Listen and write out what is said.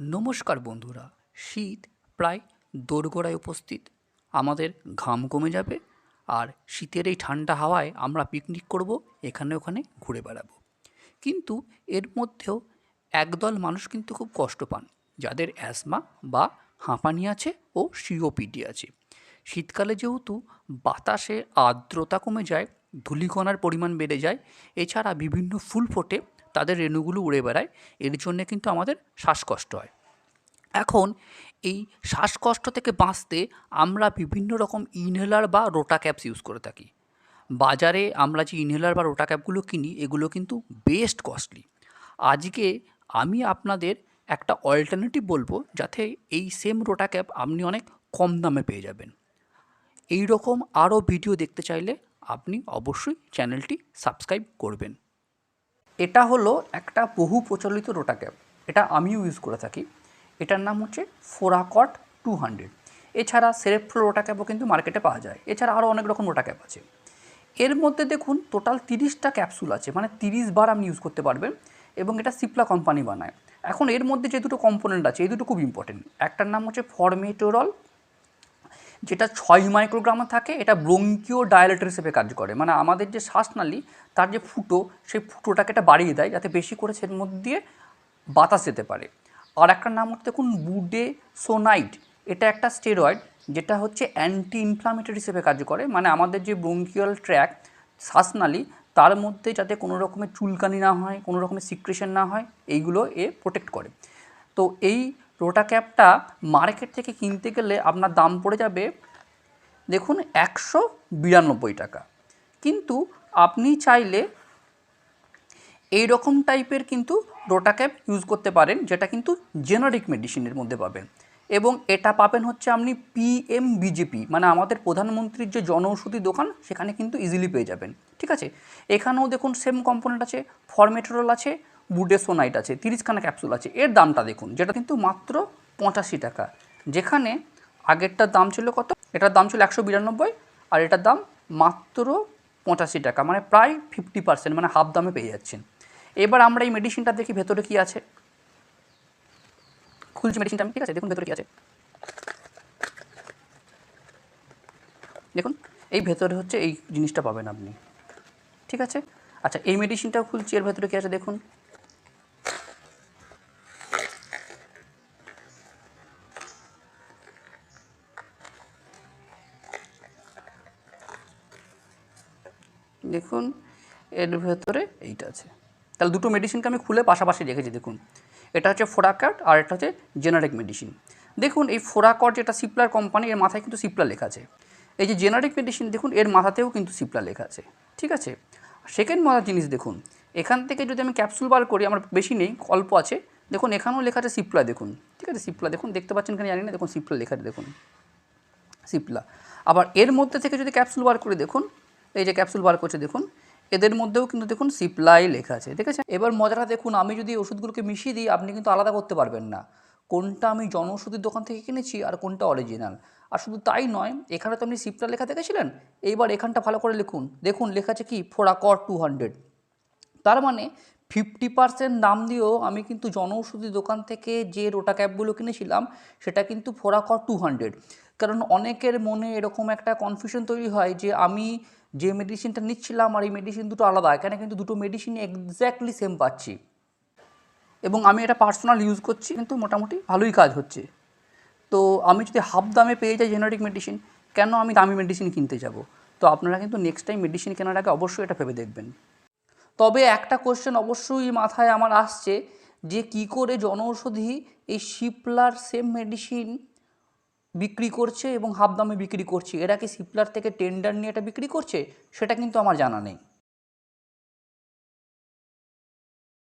নমস্কার বন্ধুরা। শীত প্রায় দোরগোড়ায় উপস্থিত। আমাদের ঘাম কমে যাবে আর শীতের এই ঠান্ডা হাওয়ায় আমরা পিকনিক করব, এখানে ওখানে ঘুরে বেড়াবো। কিন্তু এর মধ্যেও একদল মানুষ কিন্তু খুব কষ্ট পান, যাদের অ্যাসমা বা হাঁপানি আছে ও সিওপিডি আছে। শীতকালে যেহেতু বাতাসে আর্দ্রতা কমে যায়, ধূলিকণার পরিমাণ বেড়ে যায়, এছাড়া বিভিন্ন ফুল ফোটে তাদের রেণুগুলো উড়ে বেড়ায়। এর জন্যে কিন্তু আমাদের শ্বাসকষ্ট হয়। এখন এই শ্বাসকষ্ট থেকে বাঁচতে আমরা বিভিন্ন রকম ইনহেলার বা রোটা ক্যাপস ইউজ করে থাকি। বাজারে আমরা যে ইনহেলার বা রোটা ক্যাপগুলো কিনি, এগুলো কিন্তু বেস্ট কস্টলি আজকে আমি আপনাদের একটা অল্টারনেটিভ বলব, যাতে এই সেম রোটা ক্যাপ আপনি অনেক কম দামে পেয়ে যাবেন। এই রকম আরও ভিডিও দেখতে চাইলে আপনি অবশ্যই চ্যানেলটি সাবস্ক্রাইব করবেন। এটা হলো একটা বহু প্রচলিত রোটা ক্যাপ। এটা আমিও ইউজ করে থাকি। এটার নাম হচ্ছে ফোরাকট টু হান্ড্রেড। এছাড়া সেরেফ্লো রোটা ক্যাপও কিন্তু মার্কেটে পাওয়া যায়। এছাড়া আরও অনেক রকম রোটা ক্যাপ আছে। এর মধ্যে দেখুন টোটাল তিরিশটা ক্যাপসুল আছে মানে তিরিশ বার আপনি ইউজ করতে পারবেন এবং এটা সিপলা কোম্পানি বানায়। এখন এর মধ্যে যে দুটো কম্পোনেন্ট আছে, এই দুটো খুব ইম্পর্টেন্ট একটার নাম হচ্ছে ফরমেটোরল যেটা ছয় মাইক্রোগ্রামে থাকে, এটা ব্রঙ্কিও ডায়ালেটর হিসেবে কাজ করে। মানে আমাদের যে শ্বাসনালী, তার যে ফুটো, সেই ফুটোটাকে এটা বাড়িয়ে দেয়, যাতে বেশি করে সের মধ্যে দিয়ে বাতাস যেতে পারে। আর একটা নাম হচ্ছে দেখুন বুডে সোনাইট এটা একটা স্টেরয়েড যেটা হচ্ছে অ্যান্টি ইনফ্লামেটরি হিসেবে কাজ করে। মানে আমাদের যে ব্রঙ্কিয়াল ট্র্যাক শ্বাসনালী, তার মধ্যে যাতে কোনো রকমের চুলকানি না হয়, কোনো রকমের সিক্রেশন না হয়, এইগুলো এ প্রোটেক্ট করে। তো এই রোটা ক্যাপটা মার্কেট থেকে কিনতে গেলে আপনার দাম পড়ে যাবে, দেখুন, একশো বিরানব্বই টাকা। কিন্তু আপনি চাইলে এই রকম টাইপের কিন্তু রোটা ক্যাপ ইউজ করতে পারেন, যেটা কিন্তু জেনারিক মেডিসিনের মধ্যে পাবেন। এবং এটা পাবেন হচ্ছে আপনি পিএম বিজেপি মানে আমাদের প্রধানমন্ত্রীর যে জনঔষধি দোকান, সেখানে কিন্তু ইজিলি পেয়ে যাবেন। ঠিক আছে? এখানেও দেখুন সেম কম্পোনেন্ট আছে ফরমেটরল আছে বুডেসোনাইট আছে, তিরিশখানা ক্যাপসুল আছে, এর দামটা দেখুন, যেটা কিন্তু মাত্র পঁচাশি টাকা। যেখানে আগেরটার দাম ছিল কত? এটার দাম ছিল একশো বিরানব্বই, আর এটার দাম মাত্র পঁচাশি টাকা মানে প্রায় ফিফটি পার্সেন্ট মানে হাফ দামে পেয়ে যাচ্ছেন। এবার আমরা এই মেডিসিনটা দেখি, ভেতরে কী আছে। খুলছি মেডিসিনটা ঠিক আছে? দেখুন, ভেতরে কী আছে। দেখুন, এই ভেতরে হচ্ছে এই জিনিসটা পাবেন আপনি, ঠিক আছে? আচ্ছা এই মেডিসিনটাও খুলছি, এর ভেতরে কী আছে দেখুন। দেখুন, এর ভেতরে এইটা আছে। তাহলে দুটো মেডিসিনকে আমি খুলে পাশাপাশি রেখেছি, দেখুন। এটা হচ্ছে ফোরাকাট আর এটা হচ্ছে জেনারিক মেডিসিন দেখুন, এই ফোরাকট যেটা সিপলার কোম্পানি এর মাথায় কিন্তু সিপলা লেখা আছে। এই যে জেনারিক মেডিসিন দেখুন, এর মাথাতেও কিন্তু সিপলা লেখা আছে। ঠিক আছে? সেকেন্ড মজার জিনিস, দেখুন, এখান থেকে যদি আমি ক্যাপসুল বার করি, আমার বেশি নেই, অল্প আছে, দেখুন, এখানেও লেখা আছে সিপলা দেখুন। ঠিক আছে? সিপলা দেখুন, দেখতে পাচ্ছেন এখানে জানি না, দেখুন সিপলা লেখা দেখুন। সিপলা আবার এর মধ্যে থেকে যদি ক্যাপসুল বার করে, দেখুন এই যে ক্যাপসুল বার করছে, দেখুন, এদের মধ্যেও কিন্তু দেখুন সিপ্লাই লেখা আছে, ঠিক আছে? এবার মজাটা দেখুন, আমি যদি ওষুধগুলোকে মিশিয়ে দিই, আপনি কিন্তু আলাদা করতে পারবেন না। কোনটা আমি জনঔষধির দোকান থেকে কিনেছি আর কোনটা অরিজিনাল আর শুধু তাই নয়, এখানে তো আপনি সিপ্লা লেখা দেখেছিলেন? এইবার এখানটা ভালো করে লিখুন। দেখুন, লেখা আছে কি? ফোরাকর টু হান্ড্রেড তার মানে ফিফটি পার্সেন্ট দাম দিয়েও আমি কিন্তু জনঔষধি দোকান থেকে যে রোটা ক্যাপগুলো কিনেছিলাম, সেটা কিন্তু ফোরাকর টু হান্ড্রেড কারণ অনেকের মনে এরকম একটা কনফিউশন তৈরি হয় যে আমি যে মেডিসিনটা নিচ্ছিলাম আর এই মেডিসিন দুটো আলাদা, এখানে কিন্তু দুটো মেডিসিন এক্স্যাক্টলি সেম পাচ্ছি। এবং আমি এটা পার্সোনাল ইউজ করছি, কিন্তু মোটামুটি ভালোই কাজ হচ্ছে। তো আমি যদি হাফ দামে পেয়ে যাই জেনারিক মেডিসিন কেন আমি দামি মেডিসিন কিনতে যাব? তো আপনারা কিন্তু নেক্সট টাইম মেডিসিন কেনার আগে অবশ্যই এটা ভেবে দেখবেন। তবে একটা কোশ্চেন অবশ্যই মাথায় আমার আসছে যে কি করে জনৌষধি এই শিপলার সেম মেডিসিন বিক্রি করছে এবং হাফ দামে বিক্রি করছে। এরা কি সিপলার থেকে টেন্ডার নিয়ে এটা বিক্রি করছে? সেটা কিন্তু আমার জানা নেই।